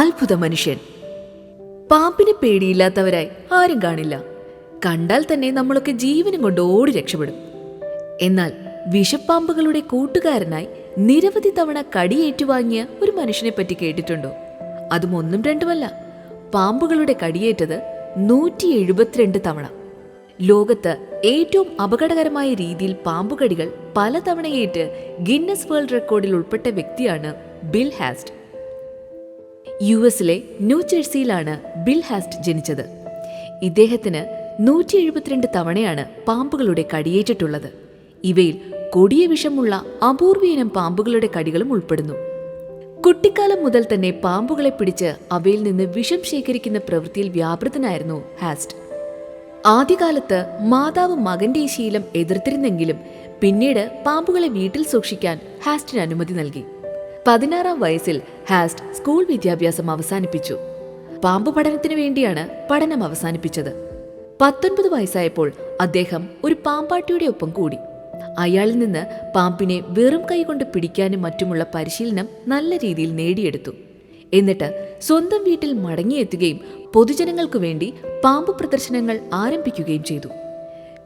അത്ഭുത മനുഷ്യൻ. പാമ്പിനെ പേടിയില്ലാത്തവരായി ആരും കാണില്ല. കണ്ടാൽ തന്നെ നമ്മളൊക്കെ ജീവനും കൊണ്ട് ഓടി രക്ഷപ്പെടും. എന്നാൽ വിഷപ്പാമ്പുകളുടെ കൂട്ടുകാരനായി നിരവധി തവണ കടിയേറ്റുവാങ്ങിയ ഒരു മനുഷ്യനെ പറ്റി കേട്ടിട്ടുണ്ടോ? അതും ഒന്നും രണ്ടുമല്ല. പാമ്പുകളുടെ കടിയേറ്റത് നൂറ്റി എഴുപത്തിരണ്ട് തവണ. ലോകത്ത് ഏറ്റവും അപകടകരമായ രീതിയിൽ പാമ്പുകടികൾ പലതവണയേറ്റ് ഗിന്നസ് വേൾഡ് റെക്കോർഡിൽ ഉൾപ്പെട്ട വ്യക്തിയാണ് ബിൽ ഹാസ്റ്റ്. യു എസിലെ ന്യൂജേഴ്സിയിലാണ് ബിൽ ഹാസ്റ്റ് ജനിച്ചത്. ഇദ്ദേഹത്തിന് നൂറ്റി എഴുപത്തിരണ്ട് തവണയാണ് പാമ്പുകളുടെ കടിയേറ്റിട്ടുള്ളത്. ഇവയിൽ കൊടിയ വിഷമുള്ള അപൂർവീനം പാമ്പുകളുടെ കടികളും ഉൾപ്പെടുന്നു. കുട്ടിക്കാലം മുതൽ തന്നെ പാമ്പുകളെ പിടിച്ച് അവയിൽ നിന്ന് വിഷം ശേഖരിക്കുന്ന പ്രവൃത്തിയിൽ വ്യാപൃതനായിരുന്നു ഹാസ്റ്റ്. ആദ്യകാലത്ത് മാതാവ് മകന്റെ ശീലം എതിർത്തിരുന്നെങ്കിലും പിന്നീട് പാമ്പുകളെ വീട്ടിൽ സൂക്ഷിക്കാൻ ഹാസ്റ്റിന് അനുമതി നൽകി. പതിനാറാം വയസ്സിൽ ഹാസ്റ്റ് സ്കൂൾ വിദ്യാഭ്യാസം അവസാനിപ്പിച്ചു. പാമ്പ് പഠനത്തിനു വേണ്ടിയാണ് പഠനം അവസാനിപ്പിച്ചത്. പത്തൊൻപത് വയസ്സായപ്പോൾ അദ്ദേഹം ഒരു പാമ്പാട്ടിയുടെ ഒപ്പം കൂടി. അയാളിൽ നിന്ന് പാമ്പിനെ വെറും കൈകൊണ്ട് പിടിക്കാനും മറ്റുമുള്ള പരിശീലനം നല്ല രീതിയിൽ നേടിയെടുത്തു. എന്നിട്ട് സ്വന്തം വീട്ടിൽ മടങ്ങിയെത്തുകയും പൊതുജനങ്ങൾക്കു വേണ്ടി പാമ്പ് പ്രദർശനങ്ങൾ ആരംഭിക്കുകയും ചെയ്തു.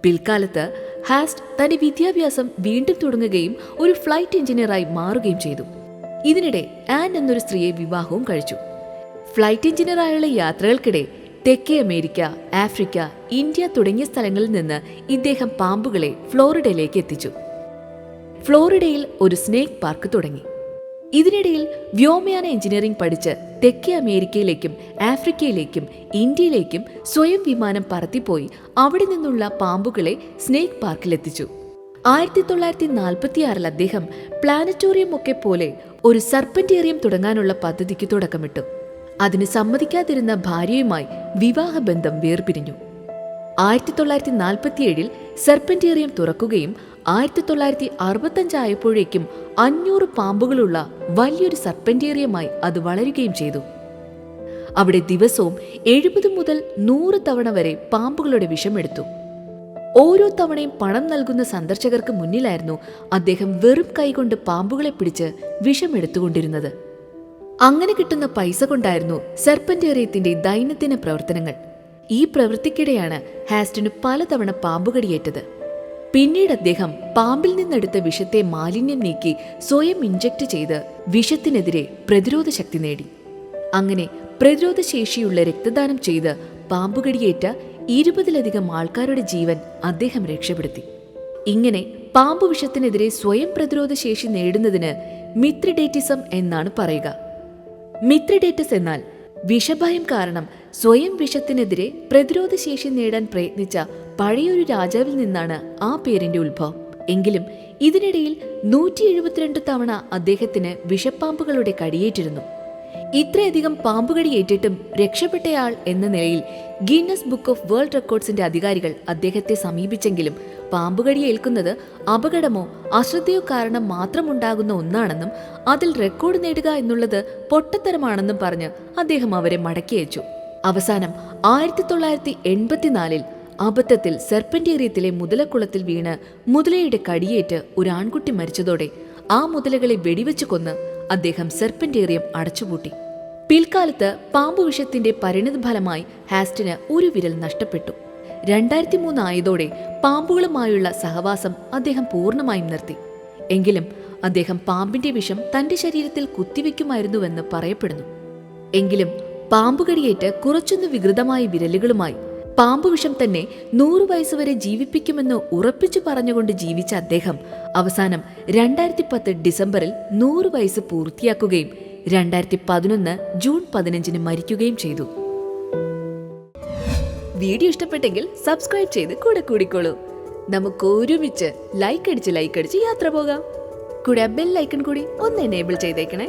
പിൽക്കാലത്ത് ഹാസ്റ്റ് തന്റെ വിദ്യാഭ്യാസം വീണ്ടും തുടങ്ങുകയും ഒരു ഫ്ലൈറ്റ് എഞ്ചിനീയറായി മാറുകയും ചെയ്തു. ഇതിനിടെ ആൻ എന്നൊരു സ്ത്രീയെ വിവാഹവും കഴിച്ചു. ഫ്ലൈറ്റ് എഞ്ചിനീയറായുള്ള യാത്രകൾക്കിടെ തെക്കേ അമേരിക്ക ആഫ്രിക്ക ഇന്ത്യ തുടങ്ങിയ സ്ഥലങ്ങളിൽ നിന്ന് ഇദ്ദേഹം പാമ്പുകളെ ഫ്ലോറിഡയിലേക്ക് എത്തിച്ചു. ഫ്ലോറിഡയിൽ ഒരു സ്നേക്ക് പാർക്ക് തുടങ്ങി. ഇതിനിടയിൽ വ്യോമയാന എഞ്ചിനീയറിംഗ് പഠിച്ച് തെക്കേ അമേരിക്കയിലേക്കും ആഫ്രിക്കയിലേക്കും ഇന്ത്യയിലേക്കും സ്വയം വിമാനം പറത്തിപ്പോയി അവിടെ നിന്നുള്ള പാമ്പുകളെ സ്നേക്ക് പാർക്കിലെത്തിച്ചു. ആയിരത്തി തൊള്ളായിരത്തി നാൽപ്പത്തിയാറിൽ അദ്ദേഹം പ്ലാനറ്റോറിയം ഒക്കെ പോലെ ഒരു സർപ്പറ്റേറിയം തുടങ്ങാനുള്ള പദ്ധതിക്ക് തുടക്കമിട്ടു. അതിന് സമ്മതിക്കാതിരുന്ന ഭാര്യയുമായി വിവാഹബന്ധം വേർപിരിഞ്ഞു. ആയിരത്തി തൊള്ളായിരത്തി നാൽപ്പത്തിയേഴിൽ സർപ്പന്റേറിയം തുറക്കുകയും ആയിരത്തി തൊള്ളായിരത്തി അറുപത്തഞ്ചായപ്പോഴേക്കും അഞ്ഞൂറ് പാമ്പുകളുള്ള വലിയൊരു സർപ്പന്റേറിയമായി അത് വളരുകയും ചെയ്തു. അവിടെ ദിവസവും എഴുപത് മുതൽ നൂറ് തവണ വരെ പാമ്പുകളുടെ വിഷമെടുത്തു ഓരോ തവണയും പണം നൽകുന്ന സന്ദർശകർക്ക് മുന്നിലായിരുന്നു അദ്ദേഹം വെറും കൈകൊണ്ട് പാമ്പുകളെ പിടിച്ച് വിഷമെടുത്തുകൊണ്ടിരുന്നത്. അങ്ങനെ കിട്ടുന്ന പൈസ കൊണ്ടായിരുന്നു സെർപ്പന്റേറിയത്തിന്റെ ദൈനംദിന പ്രവർത്തനങ്ങൾ. ഈ പ്രവൃത്തിക്കിടെയാണ് ഹാസ്റ്റിന് പലതവണ പാമ്പുകടിയേറ്റത്. പിന്നീട് അദ്ദേഹം പാമ്പിൽ നിന്നെടുത്ത വിഷത്തെ മാലിന്യം നീക്കി സ്വയം ഇഞ്ചക്ട് ചെയ്ത് വിഷത്തിനെതിരെ പ്രതിരോധ ശക്തി നേടി. അങ്ങനെ പ്രതിരോധ ശേഷിയുള്ള രക്തദാനം ചെയ്ത് പാമ്പുകടിയേറ്റ ഇരുപതിലധികം ആൾക്കാരുടെ ജീവൻ അദ്ദേഹം രക്ഷപ്പെടുത്തി. ഇങ്ങനെ പാമ്പു വിഷത്തിനെതിരെ സ്വയം പ്രതിരോധ ശേഷി നേടുന്നതിന് മിത്രിഡേറ്റിസം എന്നാണ് പറയുക. മിത്രിഡേറ്റസ് എന്നാൽ വിഷഭയം കാരണം സ്വയം വിഷത്തിനെതിരെ പ്രതിരോധ ശേഷി നേടാൻ പ്രയത്നിച്ച പഴയൊരു രാജാവിൽ നിന്നാണ് ആ പേരിന്റെ ഉത്ഭവം. എങ്കിലും ഇതിനിടയിൽ നൂറ്റി എഴുപത്തിരണ്ട് തവണ അദ്ദേഹത്തിന് വിഷപ്പാമ്പുകളുടെ കടിയേറ്റിരുന്നു. ഇത്രയധികം പാമ്പുകടി ഏറ്റിട്ടും രക്ഷപ്പെട്ടയാൾ എന്ന നിലയിൽ ഗിന്നസ് ബുക്ക് ഓഫ് വേൾഡ് റെക്കോർഡ്സിന്റെ അധികാരികൾ അദ്ദേഹത്തെ സമീപിച്ചെങ്കിലും പാമ്പുകടി ഏൽക്കുന്നത് അപകടമോ അശ്രദ്ധയോ കാരണം മാത്രമുണ്ടാകുന്ന ഒന്നാണെന്നും അതിൽ റെക്കോർഡ് നേടുക എന്നുള്ളത് പൊട്ടത്തരമാണെന്നും പറഞ്ഞ് അദ്ദേഹം അവരെ മടക്കിയച്ചു അവസാനം ആയിരത്തി തൊള്ളായിരത്തി എൺപത്തിനാലിൽ അബദ്ധത്തിൽ സെർപ്പന്റേറിയത്തിലെ മുതലക്കുളത്തിൽ വീണ് മുതലയുടെ കടിയേറ്റ് ഒരു ആൺകുട്ടി മരിച്ചതോടെ ആ മുതലകളെ വെടിവെച്ചു കൊന്ന് അദ്ദേഹം സെർപ്പന്റേറിയം അടച്ചുപൂട്ടി. പിൽക്കാലത്ത് പാമ്പു വിഷത്തിന്റെ പരിണിതഫലമായി ഹാസ്റ്റിന് ഒരു വിരൽ നഷ്ടപ്പെട്ടു. രണ്ടായിരത്തി മൂന്ന് ആയതോടെ പാമ്പുകളുമായുള്ള സഹവാസം അദ്ദേഹം പൂർണമായും നിർത്തി. എങ്കിലും അദ്ദേഹം പാമ്പിന്റെ വിഷം തന്റെ ശരീരത്തിൽ കുത്തിവെക്കുമായിരുന്നുവെന്ന് പറയപ്പെടുന്നു. എങ്കിലും പാമ്പുകടിയേറ്റ് കുറച്ചൊന്ന് വികൃതമായ വിരലുകളുമായി പാമ്പുവിഷം തന്നെ നൂറു വയസ്സുവരെ ജീവിപ്പിക്കുമെന്ന് ഉറപ്പിച്ചു പറഞ്ഞുകൊണ്ട് ജീവിച്ച അദ്ദേഹം അവസാനം രണ്ടായിരത്തി പത്ത് ഡിസംബറിൽ നൂറു വയസ്സ് പൂർത്തിയാക്കുകയും രണ്ടായിരത്തി പതിനൊന്ന് ജൂൺ പതിനഞ്ചിന് മരിക്കുകയും ചെയ്തു. വീഡിയോ ഇഷ്ടപ്പെട്ടെങ്കിൽ സബ്സ്ക്രൈബ് ചെയ്ത് കൂടെ കൂടിക്കോളൂ. നമുക്ക് ഒരുമിച്ച് ലൈക്ക് അടിച്ച് ലൈക്ക് അടിച്ച് യാത്ര പോകാം. കൂടെ ബെൽ ഐക്കൺ കൂടി ഒന്ന് എനേബിൾ ചെയ്തേക്കണേ.